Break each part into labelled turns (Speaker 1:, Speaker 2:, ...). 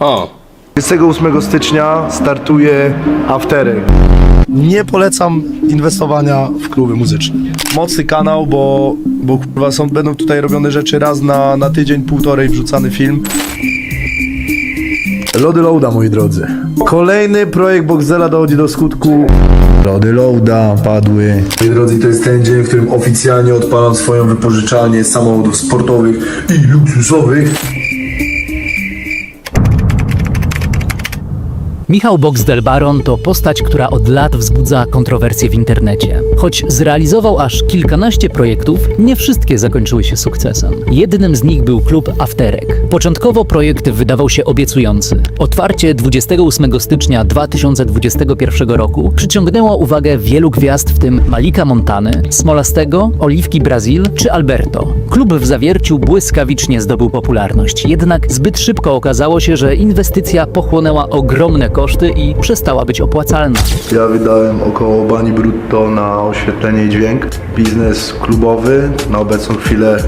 Speaker 1: O,
Speaker 2: 28 stycznia startuje Afterek.
Speaker 3: Nie polecam inwestowania w kluby muzyczne. Mocny kanał, bo, bo kurwa są, będą tutaj robione rzeczy raz na, na tydzień, półtorej wrzucany film.
Speaker 2: Lody Loada, moi drodzy. Kolejny projekt Boxdela dochodzi do skutku. Lody Loada padły. Moi drodzy, to jest ten dzień, w którym oficjalnie odpalam swoją wypożyczalnię samochodów sportowych i luksusowych.
Speaker 4: Michał Boxdel Baron to postać, która od lat wzbudza kontrowersje w internecie. Choć zrealizował aż kilkanaście projektów, nie wszystkie zakończyły się sukcesem. Jednym z nich był klub Afterek. Początkowo projekt wydawał się obiecujący. Otwarcie 28 stycznia 2021 roku przyciągnęło uwagę wielu gwiazd, w tym Malika Montany, Smolastego, Oliwki Brazil czy Alberto. Klub w zawierciu błyskawicznie zdobył popularność, jednak zbyt szybko okazało się, że inwestycja pochłonęła ogromne koszty i przestała być opłacalna.
Speaker 2: Ja wydałem około bani brutto na oświetlenie i dźwięk. Biznes klubowy na obecną chwilę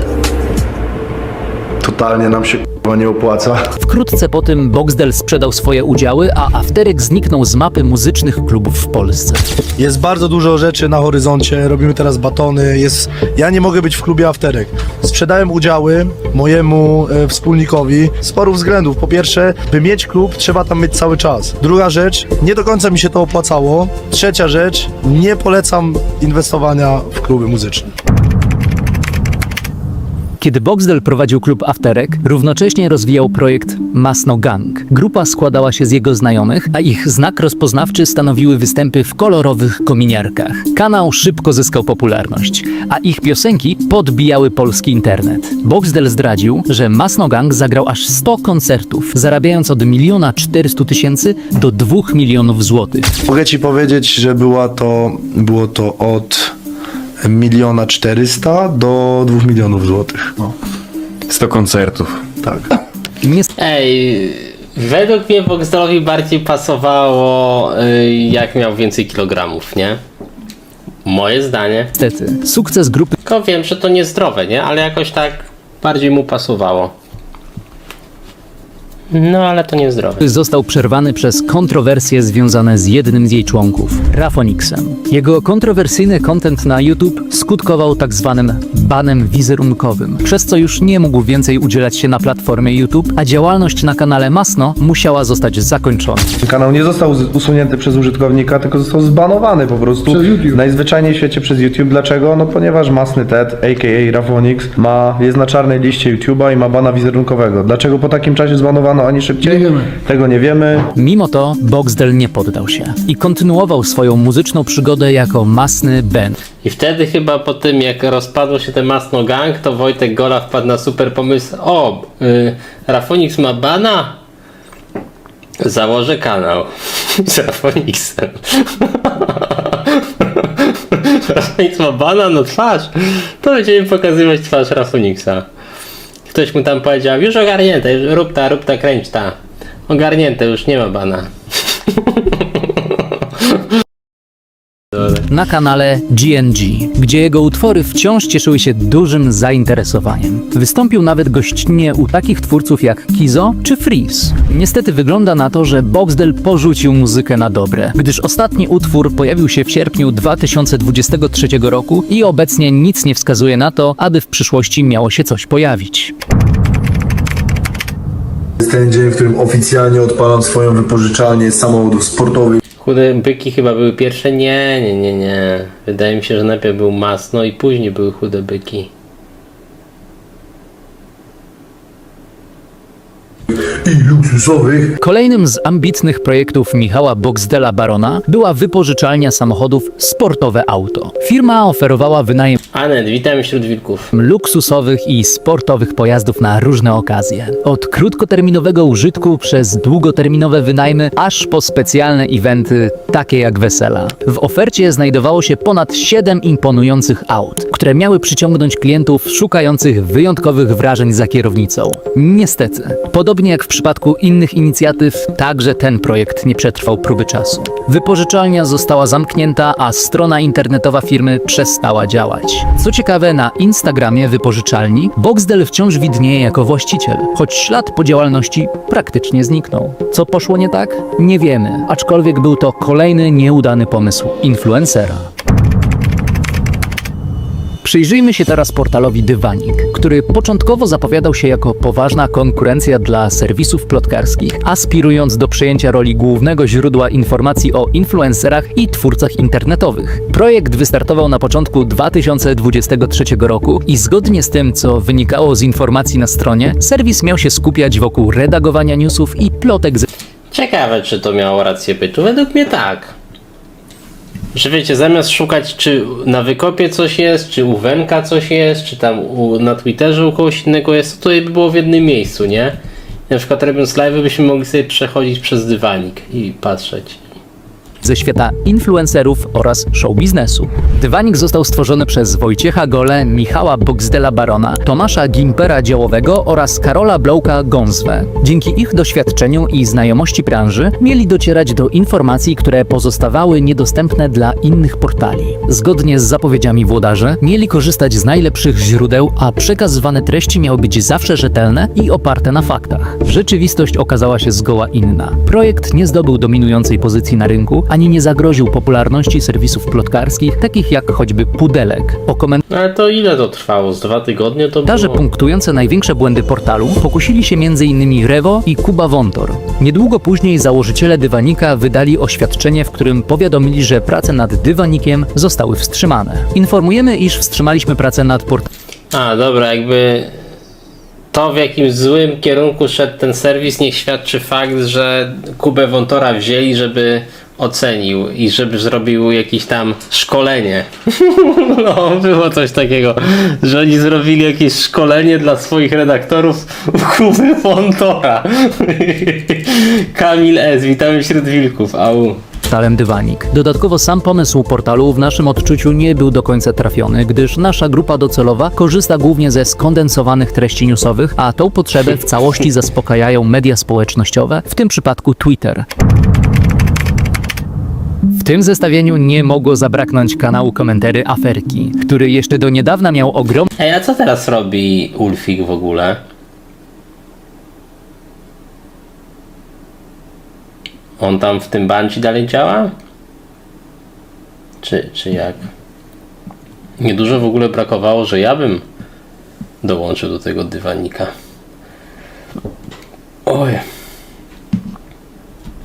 Speaker 2: totalnie nam się nie opłaca.
Speaker 4: Wkrótce po tym Boxdel sprzedał swoje udziały, a Afterek zniknął z mapy muzycznych klubów w Polsce.
Speaker 3: Jest bardzo dużo rzeczy na horyzoncie, robimy teraz batony, jest... Ja nie mogę być w klubie Afterek. Sprzedałem udziały mojemu e, wspólnikowi z paru względów. Po pierwsze, by mieć klub, trzeba tam być cały czas. Druga rzecz, nie do końca mi się to opłacało. Trzecia rzecz, nie polecam inwestowania w kluby muzyczne.
Speaker 4: Kiedy Boxdel prowadził klub Afterek, równocześnie rozwijał projekt Masno Gang. Grupa składała się z jego znajomych, a ich znak rozpoznawczy stanowiły występy w kolorowych kominiarkach. Kanał szybko zyskał popularność, a ich piosenki podbijały polski internet. Boxdel zdradził, że Masno Gang zagrał aż 100 koncertów, zarabiając od miliona 400 tysięcy do 2 milionów złotych.
Speaker 2: Mogę ci powiedzieć, że była to, było to od miliona czterysta do dwóch milionów złotych. No,
Speaker 5: 100 koncertów.
Speaker 2: tak.
Speaker 4: Niestety
Speaker 1: ej, według mnie Boxdelowi bardziej pasowało, y, jak miał więcej kilogramów, nie? Moje zdanie.
Speaker 4: sukces grupy
Speaker 1: Tylko wiem, że to niezdrowe, nie? Ale jakoś tak bardziej mu pasowało. No, ale to niezdrowe.
Speaker 4: został przerwany przez kontrowersje związane z jednym z jej członków, Rafonixem. Jego kontrowersyjny content na YouTube skutkował tak zwanym banem wizerunkowym, przez co już nie mógł więcej udzielać się na platformie YouTube, a działalność na kanale Masno musiała zostać zakończona.
Speaker 2: Kanał nie został z- usunięty przez użytkownika, tylko został zbanowany po prostu. Najzwyczajniej w świecie przez YouTube. Dlaczego? No ponieważ Masny Ted, a.k.a. Rafonix, ma, jest na czarnej liście YouTube'a i ma bana wizerunkowego. Dlaczego po takim czasie zbanowano ani szybciej? Tego nie wiemy.
Speaker 4: Mimo to Boxdel nie poddał się i kontynuował swoją muzyczną przygodę jako masny band.
Speaker 1: I wtedy chyba po tym, jak rozpadło się ten Masno Gang, to Wojtek Gola wpadł na super pomysł. O, y, Rafonix ma bana? Założę kanał z Rafonixem. Rafonix ma bana? No twarz. To będziemy pokazywać twarz Rafonixa. Ktoś mu tam powiedział, już ogarnięte, już rób ta, rób ta, kręć ta. Ogarnięte, już nie ma bana.
Speaker 4: na kanale GNG, gdzie jego utwory wciąż cieszyły się dużym zainteresowaniem. Wystąpił nawet gościnnie u takich twórców jak Kizo czy Freeze. Niestety wygląda na to, że Boxdel porzucił muzykę na dobre, gdyż ostatni utwór pojawił się w sierpniu 2023 roku i obecnie nic nie wskazuje na to, aby w przyszłości miało się coś pojawić.
Speaker 2: jest ten dzień, w którym oficjalnie odpalam swoją wypożyczalnię samochodów sportowych
Speaker 1: Chude byki chyba były pierwsze? Nie, nie, nie, nie. Wydaje mi się, że najpierw był masno i później były chude byki.
Speaker 2: I luksusowych.
Speaker 4: Kolejnym z ambitnych projektów Michała Boxdela Barona była wypożyczalnia samochodów Sportowe Auto. Firma oferowała wynajem
Speaker 1: Anet, witam wśród wilków.
Speaker 4: luksusowych i sportowych pojazdów na różne okazje. Od krótkoterminowego użytku przez długoterminowe wynajmy, aż po specjalne eventy, takie jak wesela. W ofercie znajdowało się ponad 7 imponujących aut, które miały przyciągnąć klientów szukających wyjątkowych wrażeń za kierownicą. Niestety, podobnie jak w przypadku innych inicjatyw, także ten projekt nie przetrwał próby czasu. Wypożyczalnia została zamknięta, a strona internetowa firmy przestała działać. Co ciekawe, na Instagramie wypożyczalni Boxdel wciąż widnieje jako właściciel, choć ślad po działalności praktycznie zniknął. Co poszło nie tak? Nie wiemy, aczkolwiek był to kolejny nieudany pomysł influencera. Przyjrzyjmy się teraz portalowi Dywanik, który początkowo zapowiadał się jako poważna konkurencja dla serwisów plotkarskich, aspirując do przejęcia roli głównego źródła informacji o influencerach i twórcach internetowych. Projekt wystartował na początku 2023 roku i zgodnie z tym, co wynikało z informacji na stronie, serwis miał się skupiać wokół redagowania newsów i plotek ze
Speaker 1: Ciekawe, czy to miało rację bytu. Według mnie tak. Że wiecie, zamiast szukać, czy na wykopie coś jest, czy u Wenka coś jest, czy tam u, na Twitterze u kogoś innego jest, to tutaj by było w jednym miejscu, nie? Na przykład robiąc live, byśmy mogli sobie przechodzić przez dywanik i patrzeć.
Speaker 4: Ze świata influencerów oraz show biznesu. Dywanik został stworzony przez Wojciecha Gole, Michała Boxdela Barona, Tomasza Gimpera Działowego oraz Karola Blowka Gązwę. Dzięki ich doświadczeniu i znajomości branży mieli docierać do informacji, które pozostawały niedostępne dla innych portali. Zgodnie z zapowiedziami włodarzy, mieli korzystać z najlepszych źródeł, a przekazywane treści miały być zawsze rzetelne i oparte na faktach. Rzeczywistość okazała się zgoła inna. Projekt nie zdobył dominującej pozycji na rynku, ani nie zagroził popularności serwisów plotkarskich, takich jak choćby Pudelek. O
Speaker 1: No ale to ile to trwało? Z dwa tygodnie to
Speaker 4: komentarze
Speaker 1: było?
Speaker 4: punktujące największe błędy portalu pokusili się m.in. Rewo i Kuba Wątor. Niedługo później założyciele Dywanika wydali oświadczenie, w którym powiadomili, że prace nad Dywanikiem zostały wstrzymane. Informujemy, iż wstrzymaliśmy pracę nad portalem
Speaker 1: A, dobra, jakby to w jakim złym kierunku szedł ten serwis, niech świadczy fakt, że Kubę Wątora wzięli, żeby ocenił i żeby zrobił jakieś tam szkolenie. No, było coś takiego, że oni zrobili jakieś szkolenie dla swoich redaktorów Kuby Wątora. Kamil S., witamy wśród wilków, au.
Speaker 4: portalem Dywanik. Dodatkowo sam pomysł portalu w naszym odczuciu nie był do końca trafiony, gdyż nasza grupa docelowa korzysta głównie ze skondensowanych treści newsowych, a tą potrzebę w całości zaspokajają media społecznościowe, w tym przypadku Twitter. Tym zestawieniu nie mogło zabraknąć kanału komentary Aferki, który jeszcze do niedawna miał ogromny
Speaker 1: Ej, a co teraz robi Ulfik w ogóle? On tam w tym bandzie dalej działa? Czy, czy jak? Niedużo w ogóle brakowało, że ja bym dołączył do tego dywanika. Oj.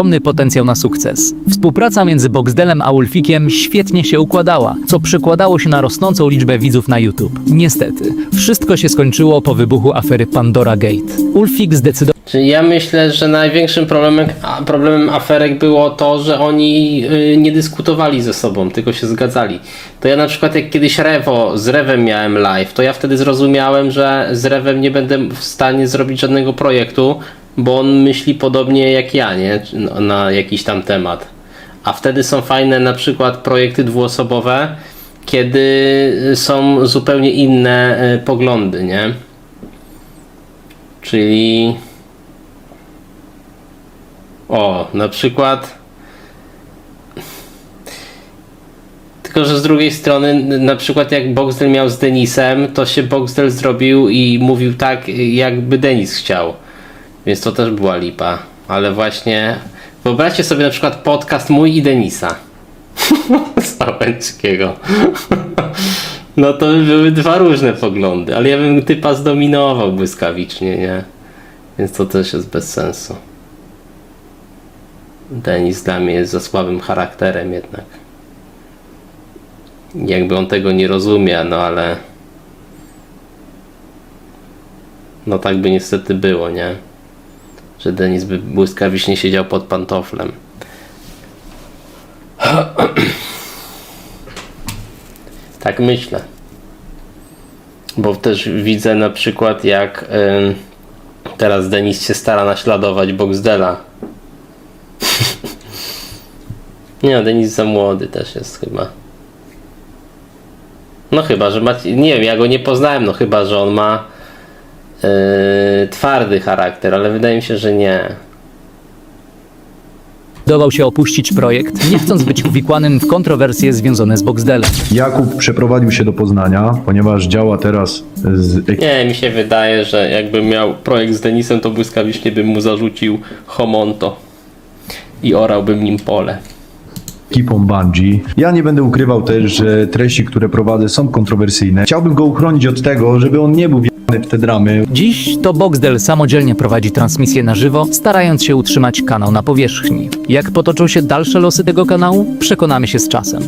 Speaker 4: Ogromny potencjał na sukces. Współpraca między Boxdelem a Ulfikiem świetnie się układała, co przekładało się na rosnącą liczbę widzów na YouTube. Niestety, wszystko się skończyło po wybuchu afery Pandora Gate. Ulfik zdecydował
Speaker 1: Czyli ja myślę, że największym problemem, problemem aferek było to, że oni y, nie dyskutowali ze sobą, tylko się zgadzali. To ja na przykład jak kiedyś Rewo, z Rewem miałem live, to ja wtedy zrozumiałem, że z Rewem nie będę w stanie zrobić żadnego projektu, bo on myśli podobnie jak ja, nie? Na, jakiś tam temat. A wtedy są fajne na przykład projekty dwuosobowe, kiedy są zupełnie inne y, poglądy, nie? Czyli o, na przykład. Tylko, że z drugiej strony, na przykład jak Boxdel miał z Denisem, to się Boxdel zrobił i mówił tak, jakby Denis chciał. Więc to też była lipa. Ale właśnie, wyobraźcie sobie na przykład podcast mój i Denisa. Załęckiego. No to by były dwa różne poglądy, ale ja bym typa zdominował błyskawicznie, nie? Więc to też jest bez sensu. Denis dla mnie jest za słabym charakterem jednak. Jakby on tego nie rozumie, no ale. No tak by niestety było, nie? Że Denis by błyskawicznie siedział pod pantoflem. tak myślę. Bo też widzę na przykład jak teraz Denis się stara naśladować Boxdela. Nie no, Denis za młody też jest chyba. No chyba, że ma... Nie wiem, ja go nie poznałem, no chyba, że on ma yy, twardy charakter, ale wydaje mi się, że nie.
Speaker 4: Zdecydował się opuścić projekt, nie chcąc być uwikłanym w kontrowersje związane z Boxdelem.
Speaker 2: Jakub przeprowadził się do Poznania, ponieważ działa teraz z
Speaker 1: Nie, mi się wydaje, że jakbym miał projekt z Denisem, to błyskawicznie bym mu zarzucił Homonto i orałbym nim pole.
Speaker 2: Ekipą Bungie. Ja nie będę ukrywał też, że treści, które prowadzę są kontrowersyjne. Chciałbym go uchronić od tego, żeby on nie był w te dramy.
Speaker 4: Dziś to Boxdel samodzielnie prowadzi transmisję na żywo, starając się utrzymać kanał na powierzchni. Jak potoczą się dalsze losy tego kanału, przekonamy się z czasem.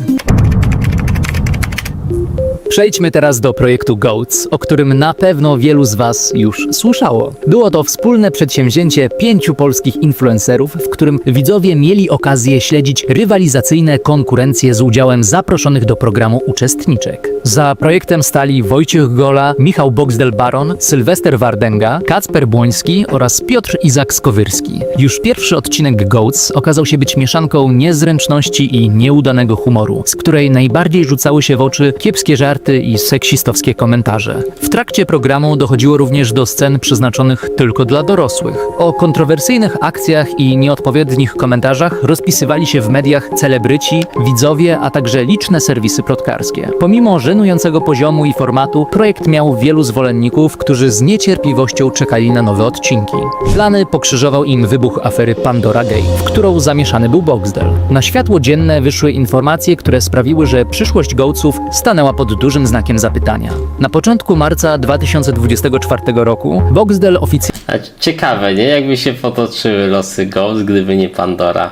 Speaker 4: Przejdźmy teraz do projektu Goats, o którym na pewno wielu z Was już słyszało. Było to wspólne przedsięwzięcie pięciu polskich influencerów, w którym widzowie mieli okazję śledzić rywalizacyjne konkurencje z udziałem zaproszonych do programu uczestniczek. Za projektem stali Wojciech Gola, Michał Boxdel-Baron, Sylwester Wardęga, Kacper Błoński oraz Piotr Izak Skowyrski. Już pierwszy odcinek Goats okazał się być mieszanką niezręczności i nieudanego humoru, z której najbardziej rzucały się w oczy kiepskie żarty i seksistowskie komentarze. W trakcie programu dochodziło również do scen przeznaczonych tylko dla dorosłych. O kontrowersyjnych akcjach i nieodpowiednich komentarzach rozpisywali się w mediach celebryci, widzowie, a także liczne serwisy plotkarskie. Pomimo żenującego poziomu i formatu, projekt miał wielu zwolenników, którzy z niecierpliwością czekali na nowe odcinki. Plany pokrzyżował im wybuch afery Pandora Gay, w którą zamieszany był Boxdel. Na światło dzienne wyszły informacje, które sprawiły, że przyszłość Goatsów stanęła pod dużym znakiem zapytania. Na początku marca 2024 roku Boxdel oficjalnie
Speaker 1: ciekawe, nie? Jakby się potoczyły losy Ghost, gdyby nie Pandora.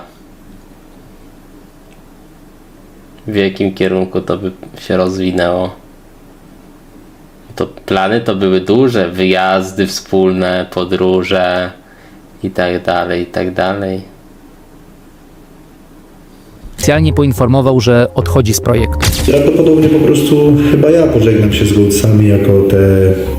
Speaker 1: W jakim kierunku to by się rozwinęło? To plany to były duże, wyjazdy wspólne, podróże i tak dalej, i tak dalej.
Speaker 4: Poinformował, że odchodzi z projektu.
Speaker 6: Prawdopodobnie po prostu chyba ja pożegnam się z Gołcami jako te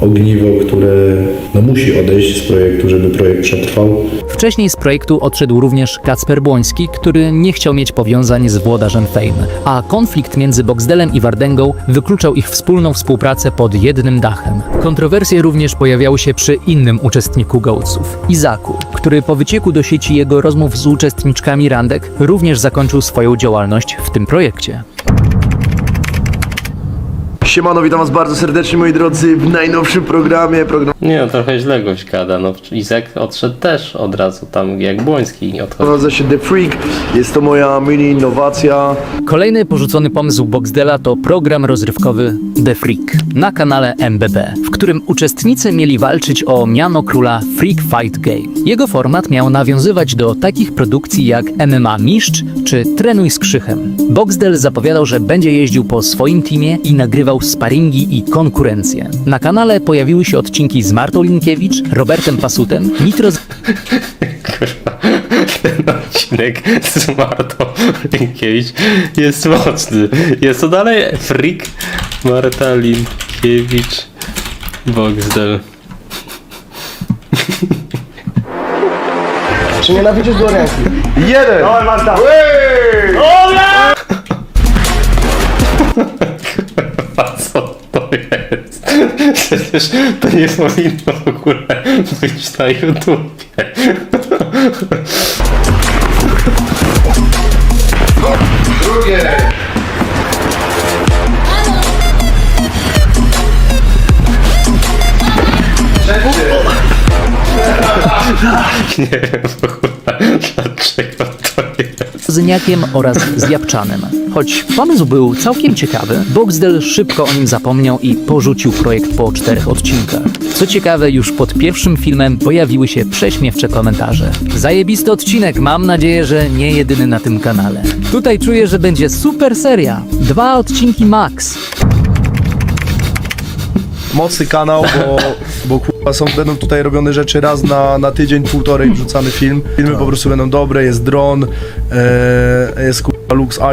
Speaker 6: ogniwo, które no, musi odejść z projektu, żeby projekt przetrwał.
Speaker 4: Wcześniej z projektu odszedł również Kacper Błoński, który nie chciał mieć powiązań z włodarzem Fame, a konflikt między Boxdelem i Wardęgą wykluczał ich wspólną współpracę pod jednym dachem. Kontrowersje również pojawiały się przy innym uczestniku Gołców, Izaku, który po wycieku do sieci jego rozmów z uczestniczkami randek również zakończył swoją działalność w tym projekcie.
Speaker 3: Siemano, witam was bardzo serdecznie moi drodzy w najnowszym programie, program
Speaker 1: Nie no, trochę źle goś gada. No, Izek odszedł też od razu tam jak Błoński odchodzi.
Speaker 3: nazywa się The Freak, jest to moja mini innowacja.
Speaker 4: Kolejny porzucony pomysł Boxdela to program rozrywkowy The Freak na kanale MBB, w którym uczestnicy mieli walczyć o miano króla Freak Fight Game. Jego format miał nawiązywać do takich produkcji jak MMA Mistrz czy Trenuj z Krzychem. Boxdel zapowiadał, że będzie jeździł po swoim teamie i nagrywał sparingi i konkurencje. Na kanale pojawiły się odcinki z Martą Linkiewicz, Robertem Pasutem, Nitro
Speaker 1: Kurwa, ten odcinek z Martą Linkiewicz jest mocny. Jest to dalej Freak, Marta Linkiewicz, Boxdel.
Speaker 3: Czy nienawidzisz do ręki? Jeden! Dawaj Marta!
Speaker 1: A co to jest? Przecież to nie powinno w ogóle być na YouTubie. Nie wiem w ogóle dlaczego to jest.
Speaker 4: Zyniakiem oraz Zjapczanem. Choć pomysł był całkiem ciekawy, Boxdel szybko o nim zapomniał i porzucił projekt po czterech odcinkach. Co ciekawe, już pod pierwszym filmem pojawiły się prześmiewcze komentarze. Zajebisty odcinek, mam nadzieję, że nie jedyny na tym kanale. Tutaj czuję, że będzie super seria. Dwa odcinki max.
Speaker 3: Mocny kanał, bo, bo są, będą tutaj robione rzeczy raz na, na tydzień, półtorej wrzucany film. Filmy po prostu będą dobre, jest dron, e, jest kurwa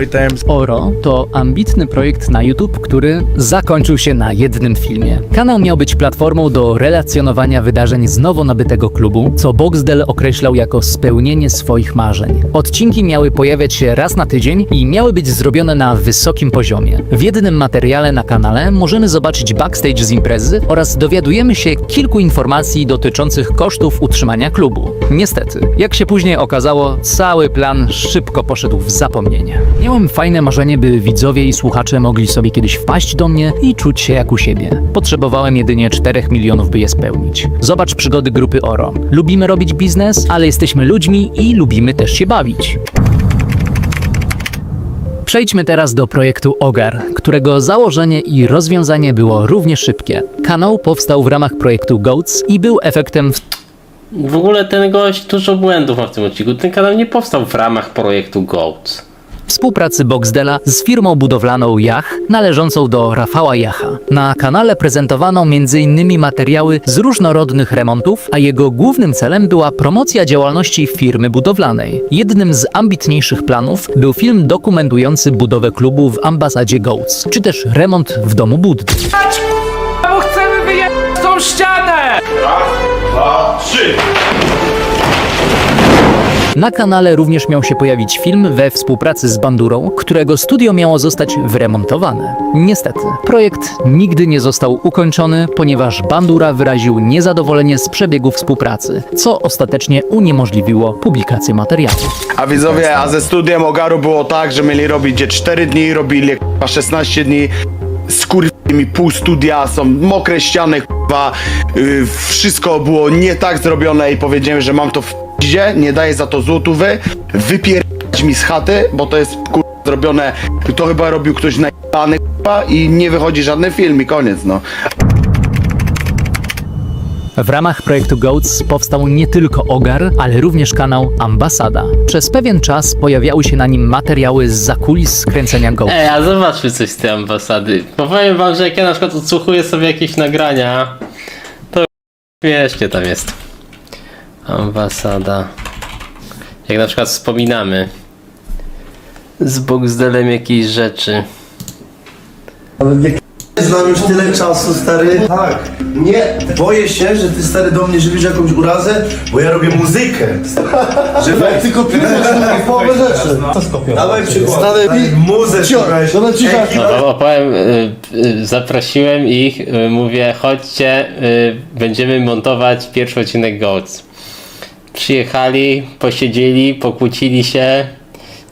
Speaker 3: Items.
Speaker 4: Oro to ambitny projekt na YouTube, który zakończył się na jednym filmie. Kanał miał być platformą do relacjonowania wydarzeń z nowo nabytego klubu, co Boxdel określał jako spełnienie swoich marzeń. Odcinki miały pojawiać się raz na tydzień i miały być zrobione na wysokim poziomie. W jednym materiale na kanale możemy zobaczyć backstage z imprezy oraz dowiadujemy się kilku informacji dotyczących kosztów utrzymania klubu. Niestety, jak się później okazało, cały plan szybko poszedł w zapomnienie. Miałem fajne marzenie, by widzowie i słuchacze mogli sobie kiedyś wpaść do mnie i czuć się jak u siebie. Potrzebowałem jedynie 4 milionów, by je spełnić. Zobacz przygody grupy Oro. Lubimy robić biznes, ale jesteśmy ludźmi i lubimy też się bawić. Przejdźmy teraz do projektu Ogar, którego założenie i rozwiązanie było równie szybkie. Kanał powstał w ramach projektu Goats i był efektem
Speaker 1: W ogóle ten gość dużo błędów ma w tym odcinku. Ten kanał nie powstał w ramach projektu GOAT.
Speaker 4: Współpracy Boxdela z firmą budowlaną Jach należącą do Rafała Jacha. Na kanale prezentowano m.in. materiały z różnorodnych remontów, a jego głównym celem była promocja działalności firmy budowlanej. Jednym z ambitniejszych planów był film dokumentujący budowę klubu w ambasadzie Goats, czy też remont w domu Buddy.
Speaker 7: Bo chcemy wyjechać tą ścianę!
Speaker 4: Na kanale również miał się pojawić film we współpracy z Bandurą, którego studio miało zostać wyremontowane. Niestety, projekt nigdy nie został ukończony, ponieważ Bandura wyraził niezadowolenie z przebiegu współpracy, co ostatecznie uniemożliwiło publikację materiału.
Speaker 8: A widzowie, a ze studiem Ogaru było tak, że mieli robić je 4 dni, robili k***a 16 dni. Skurwili mi pół studia, są mokre ściany, k***a. Yy, wszystko było nie tak zrobione i powiedziałem, że mam to w p***zie, nie daję za to złotówy. Wypierać mi z chaty, bo to jest k***a zrobione, to chyba robił ktoś najebany i nie wychodzi żadny film i koniec, no.
Speaker 4: W ramach projektu Goats powstał nie tylko Ogar, ale również kanał Ambasada. Przez pewien czas pojawiały się na nim materiały z zakulis kręcenia Goats.
Speaker 1: Ej, a zobaczmy coś z tej ambasady. Powiem wam, że jak ja na przykład odsłuchuję sobie jakieś nagrania, to śmiesznie tam jest. Ambasada. Jak na przykład wspominamy z Boxdelem jakieś rzeczy.
Speaker 9: Znam już tyle czasu, stary. Tak. Nie, boję się, że ty stary do mnie żywisz jakąś urazę, bo ja robię muzykę. Że ty kopiujesz połowę rzeczy. Dawaj przykład. Stary, muzę szukałeś.
Speaker 1: No, bo opowiem, y, y, zaprosiłem ich, y, mówię, chodźcie, y, będziemy montować pierwszy odcinek Goats. Przyjechali, posiedzieli, pokłócili się,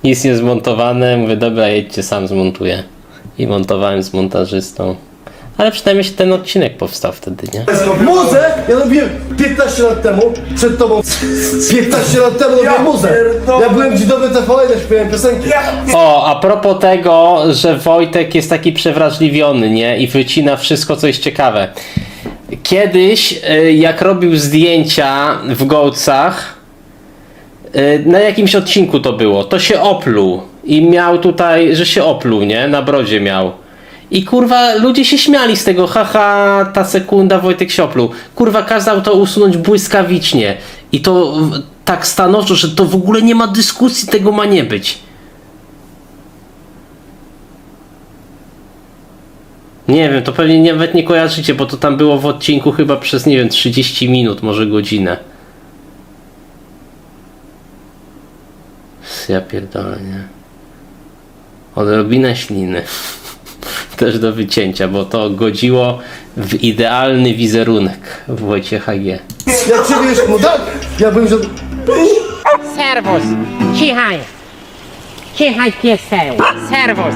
Speaker 1: nic nie zmontowane, mówię, dobra, jedźcie, sam zmontuję. I montowałem z montażystą. Ale przynajmniej się ten odcinek powstał wtedy, nie?
Speaker 9: Muzę ja robiłem 15 lat temu, przed tobą 15 lat temu robiłem muzę. Ja byłem dzidowy TVN, ja śpiewałem piosenki.
Speaker 1: O, a propos tego, że Wojtek jest taki przewrażliwiony, nie? I wycina wszystko, co jest ciekawe. Kiedyś, y, jak robił zdjęcia w Gołcach, y, na jakimś odcinku to było, to się opluł. I miał tutaj, że się opluł, nie? Na brodzie miał. I kurwa, ludzie się śmiali z tego, haha, ta sekunda Wojtek się opluł. Kurwa, kazał to usunąć błyskawicznie. I to tak stanowczo, że to w ogóle nie ma dyskusji, tego ma nie być. Nie wiem, to pewnie nawet nie kojarzycie, bo to tam było w odcinku chyba przez, nie wiem, 30 minut, może godzinę. Ja pierdolę, nie. Odrobinę śliny. Też do wycięcia, bo to godziło w idealny wizerunek Wojciecha G.
Speaker 9: Jak ciebie wiesz, no tak, ja byłem, że...
Speaker 10: Servus! Cichaj! Cichaj pieseł! Servus!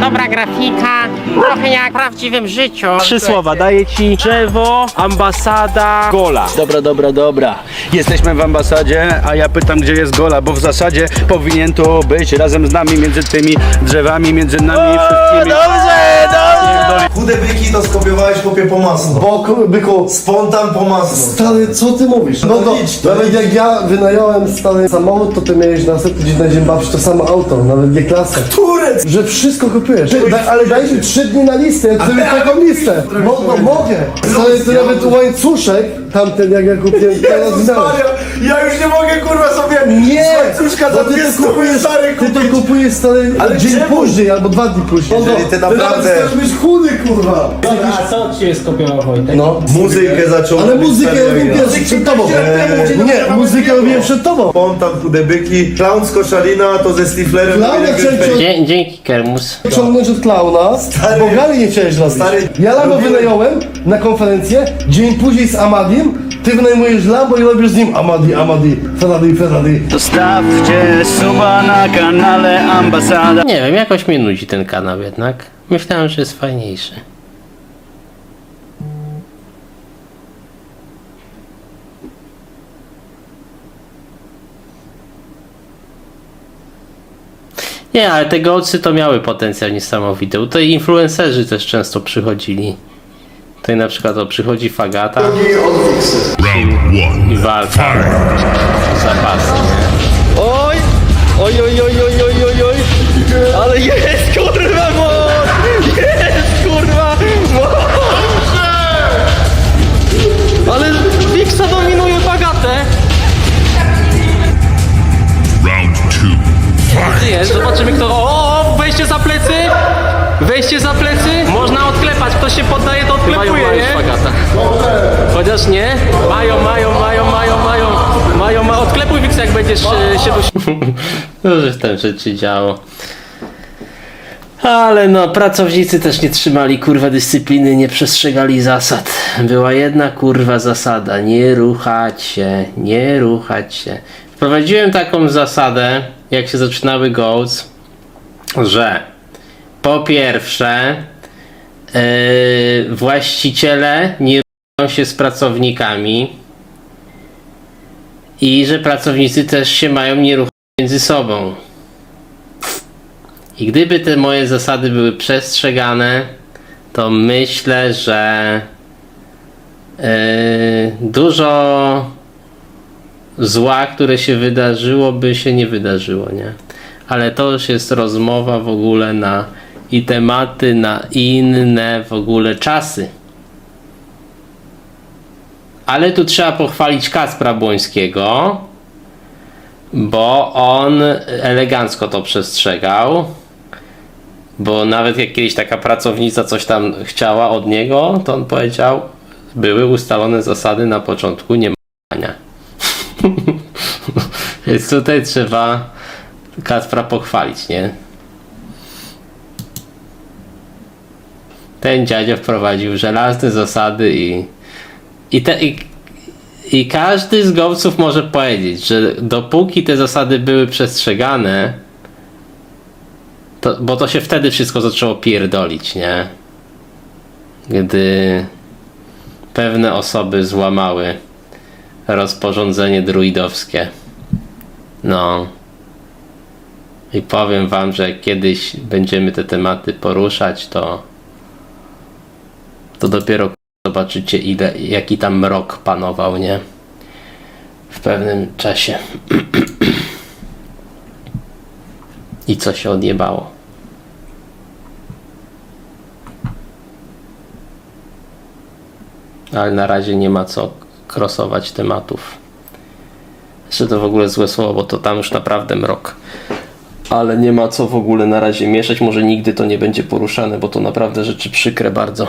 Speaker 10: Dobra grafika, trochę jak w prawdziwym życiu.
Speaker 7: Trzy słowa, daję ci drzewo, ambasada, gola.
Speaker 8: Dobra, dobra, dobra. Jesteśmy w ambasadzie, a ja pytam, gdzie jest Gola, bo w zasadzie powinien tu być razem z nami, między tymi drzewami, między nami wszystkimi.
Speaker 9: Dobrze, dobrze! Chude byki to skopiowałeś chłopie po masło.
Speaker 11: Bo byku,
Speaker 9: Spontan po masło.
Speaker 11: stary, co ty mówisz? No to,
Speaker 9: idź, to
Speaker 11: nawet
Speaker 9: idź.
Speaker 11: jak ja wynająłem stary samochód, to ty miałeś następny dzień na dzień bawić to samo auto, nawet nie klasę.
Speaker 9: Turec!
Speaker 11: Że wszystko kopiujesz. Da, ale daj mi trzy dni na listę, ja mieć taką listę. Mo, mogę. To nawet łańcuszek tamten jak ja kupiłem, teraz znałem.
Speaker 9: Ja już nie mogę kurwa sobie
Speaker 11: Nie! Bo
Speaker 9: za
Speaker 11: ty
Speaker 9: dwie
Speaker 11: to kupujesz,
Speaker 9: stary
Speaker 11: ty to
Speaker 9: kupić.
Speaker 11: kupujesz stary
Speaker 9: Ale
Speaker 11: dzień
Speaker 9: czemu?
Speaker 11: później albo dwa dni później.
Speaker 9: Jeżeli ty naprawdę
Speaker 11: Teraz chcesz być chudy kurwa.
Speaker 7: A co od ciebie skopiował Wojtek?
Speaker 11: No.
Speaker 9: muzykę zaczął
Speaker 11: Ale
Speaker 9: robić
Speaker 11: muzykę
Speaker 9: stary,
Speaker 11: robiłem
Speaker 9: ja.
Speaker 11: pierwszy przed tobą. Nie, muzykę robiłem przed tobą.
Speaker 9: Pontan, chudebyki, clown z koszalina, to ze Stiflerem. Jak
Speaker 11: cię
Speaker 1: Dzie- dzięki, Kermus.
Speaker 11: ciągnąć od klauna, bo gali nie chciałeś robić.
Speaker 9: Stary,
Speaker 11: Ja Lambo
Speaker 9: robiłem-
Speaker 11: wynająłem na konferencję, dzień później z Amadim, ty wynajmujesz Lambo i robisz z nim Amadi, Amadi, Ferrari, Ferrari.
Speaker 7: Zostawcie suba na kanale Ambasada.
Speaker 1: Nie wiem, jakoś mnie nudzi ten kanał jednak. Myślałem, że jest fajniejszy. Nie, ale te gołcy to miały potencjał niesamowity. Tutaj influencerzy też często przychodzili. Tutaj na przykład o, przychodzi Fagata i walka. Zapasy.
Speaker 7: Oj! Oj, oj, oj, oj, oj, oj, oj! Ale jest kurwa moc! Jest kurwa moc! Ale Wiksa dominuje Bagatę! Jest, zobaczymy kto... O, o, wejście za plecy! Wejście za plecy! Kto się poddaje to odklepuje, nie? Chociaż nie? Mają, mają, mają, mają, mają, mają, ma... odklepuj Wiksa jak będziesz e, się do
Speaker 1: Dużo się tam rzeczy działo. Ale no, pracownicy też nie trzymali kurwa dyscypliny, nie przestrzegali zasad. Była jedna kurwa zasada, nie ruchać się, nie ruchać się. Wprowadziłem taką zasadę, jak się zaczynały goals, że po pierwsze właściciele nie ruchają się z pracownikami i że pracownicy też się mają nie ruchać między sobą. I gdyby te moje zasady były przestrzegane, to myślę, że yy, dużo zła, które się wydarzyło, by się nie wydarzyło, nie? Ale to już jest rozmowa w ogóle na i tematy na inne w ogóle czasy. Ale tu trzeba pochwalić Kacpra Błońskiego, bo on elegancko to przestrzegał. Bo nawet jak kiedyś taka pracownica coś tam chciała od niego, to on powiedział, były ustalone zasady na początku nie mania. Więc tutaj trzeba Kacpra pochwalić, nie? Ten dziadzio wprowadził żelazne zasady i i, te, i, I każdy z gołców może powiedzieć, że dopóki te zasady były przestrzegane, to, bo to się wtedy wszystko zaczęło pierdolić, nie? Gdy pewne osoby złamały rozporządzenie druidowskie. No. I powiem wam, że kiedyś będziemy te tematy poruszać, to to dopiero zobaczycie ile, jaki tam mrok panował, nie? W pewnym czasie. I co się odjebało. Ale na razie nie ma co krosować tematów. Jeszcze to w ogóle złe słowo, bo to tam już naprawdę mrok. Ale nie ma co w ogóle na razie mieszać. Może nigdy to nie będzie poruszane, bo to naprawdę rzeczy przykre bardzo.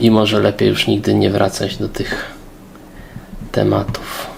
Speaker 1: I może lepiej już nigdy nie wracać do tych tematów.